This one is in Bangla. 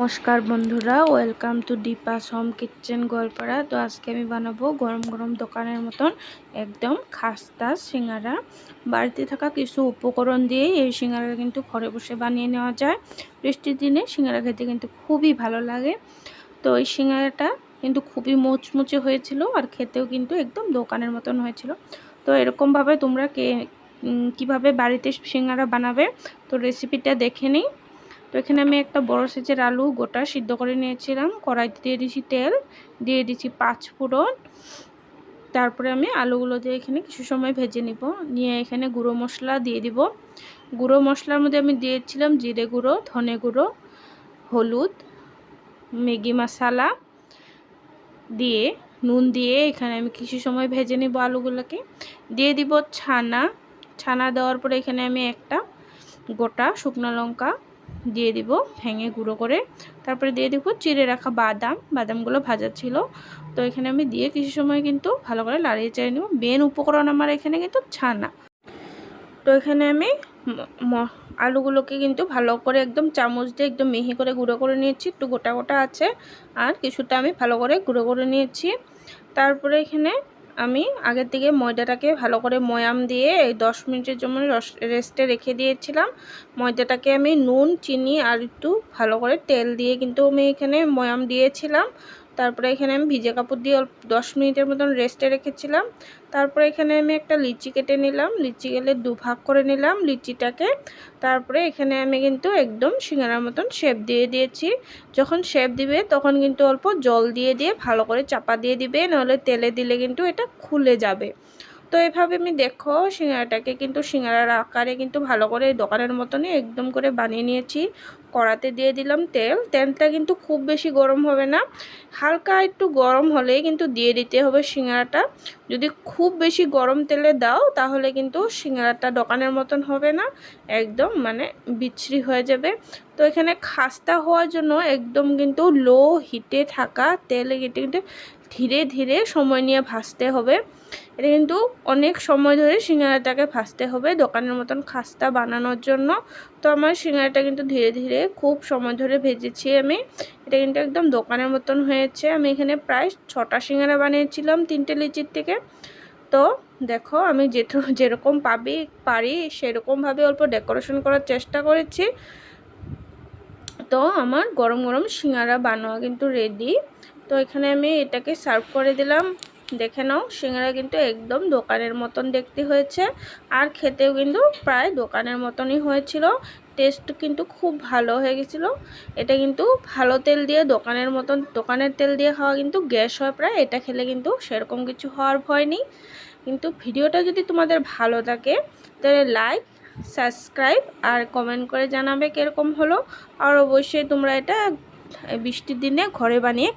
নমস্কার বন্ধুরা welcome to Deepa's home kitchen Goalpara তো আজকে আমি বানাবো গরম গরম দোকানের মতন একদম খাস্তা সিঙ্গারা। বাড়িতে থাকা কিছু উপকরণ দিয়ে এই সিঙ্গারা কিন্তু ঘরে বসে বানিয়ে নেওয়া যায়। বৃষ্টির দিনে সিঙ্গারা খেতে কিন্তু খুবই ভালো লাগে। তো এই সিঙ্গারাটা কিন্তু খুবই মুচমুচে হয়েছিল আর খেতেও কিন্তু একদম দোকানের মতন হয়েছিল। তো এরকমভাবে তোমরা কে কীভাবে বাড়িতে সিঙ্গারা বানাবে, তো রেসিপিটা দেখে নিই। এখানে আমি একটা বড় সাইজের আলু গোটা সিদ্ধ করে নিয়েছিলাম। কড়াইতে দিয়ে দিয়েছি তেল, দিয়ে দিয়েছি পাঁচ ফোড়ন। তারপরে আমি আলুগুলো দিয়ে এখানে কিছু সময় ভেজে নিব। নিয়ে এখানে গুঁড়ো মশলা দিয়ে দিব। গুঁড়ো মশলার মধ্যে আমি দিয়েছিলাম জিরে গুঁড়ো, ধনে গুঁড়ো, হলুদ, ম্যাগি মশালা দিয়ে নুন দিয়ে এখানে আমি কিছু সময় ভেজে নিব আলুগুলোকে। দিয়ে দিব ছানা। ছানা দেওয়ার পরে এখানে আমি একটা গোটা শুকনো লঙ্কা দিয়ে দিব ভেঙে গুঁড়ো করে। তারপরে দিয়ে দিব চিড়ে রাখা বাদাম। বাদামগুলো ভাজা ছিল। তো এখানে আমি দিয়ে কিছু সময় কিন্তু ভালো করে লাড়িয়ে চাড়িয়ে নেব। মেন উপকরণ আমার এখানে কিন্তু ছানা। তো এখানে আমি আলুগুলোকে কিন্তু ভালো করে একদম চামচ দিয়ে একদম মিহি করে গুঁড়ো করে নিয়েছি। একটু গোটা গোটা আছে। আর কিছুটা আমি ভালো করে গুঁড়ো করে নিয়েছি। তারপরে এখানে আমি আগের থেকে ময়দাটাকে ভালো করে ময়াম দিয়ে এই দশ মিনিটের জন্য রেস্টে রেখে দিয়েছিলাম। ময়দাটাকে আমি নুন, চিনি আর একটু ভালো করে তেল দিয়ে কিন্তু আমি এখানে ময়াম দিয়েছিলাম। তারপরে এখানে আমি ভিজে কাপড় দিয়ে অল্প দশ মিনিটের মতন রেস্টে রেখেছিলাম। তারপরে এখানে আমি একটা লিচি কেটে নিলাম। লিচি গেলে দুভাগ করে নিলাম লিচিটাকে। তারপরে এখানে আমি কিন্তু একদম সিঙ্গারার মতন শেপ দিয়ে দিয়েছি। যখন শেপ দিবে তখন কিন্তু অল্প জল দিয়ে দিয়ে ভালো করে চাপা দিয়ে দিবে। নাহলে তেলে দিলে কিন্তু এটা খুলে যাবে। তো এভাবে আমি দেখো সিঙ্গারাটাকে কিন্তু সিঙ্গারার আকারে কিন্তু ভালো করে দোকানের মতনই একদম করে বানিয়ে নিয়েছি। কড়াতে দিয়ে দিলাম তেল। তেলটা কিন্তু খুব বেশি গরম হবে না। হালকা একটু গরম হলেই কিন্তু দিয়ে দিতে হবে সিঙ্গারাটা। যদি খুব বেশি গরম তেলে দাও তাহলে কিন্তু সিঙ্গারাটা দোকানের মতন হবে না। একদম মানে বিচ্ছিরি হয়ে যাবে। তো এখানে খাস্তা হওয়ার জন্য একদম কিন্তু লো হিটে থাকা তেলে কিন্তু ধীরে ধীরে সময় নিয়ে ভাজতে হবে। এটা কিন্তু অনেক সময় ধরে সিঙ্গারাটাকে ভাজতে হবে, দোকানের মতন খাস্তা বানানোর জন্য। তো আমার সিঙ্গারাটা কিন্তু ধীরে ধীরে খুব সময় ধরে ভেজেছি আমি। এটা কিন্তু একদম দোকানের মতন হয়েছে। আমি এখানে প্রায় ছটা সিঙ্গারা বানিয়েছিলাম তিনটে লিচির থেকে। তো দেখো, আমি যেটু যেরকম পাবি, পারি, সেরকমভাবে অল্প ডেকোরেশন করার চেষ্টা করেছি। তো আমার গরম গরম সিঙ্গারা বানোয়া কিন্তু রেডি তো এখানে আমি এটাকে সার্ভ করে দিলাম। দেখে নাও, সিঙ্গারা কিন্তু একদম দোকানের মতন দেখতে হয়েছে। আর খেতেও কিন্তু প্রায় দোকানের মতনই হয়েছিল। টেস্ট কিন্তু খুব ভালো হয়ে গেছিল। এটা কিন্তু ভালো তেল দিয়ে, দোকানের মতন, দোকানের তেল দিয়ে খাওয়া কিন্তু গ্যাস হয় প্রায়। এটা খেলে কিন্তু সেরকম কিছু হওয়ার ভয় নেই। কিন্তু ভিডিওটা যদি তোমাদের ভালো থাকে, তাহলে লাইক সাবস্ক্রাইব আর কমেন্ট করে জানাবে কীরকম হলো। আর অবশ্যই তোমরা এটা বৃষ্টির দিনে ঘরে বানিয়ে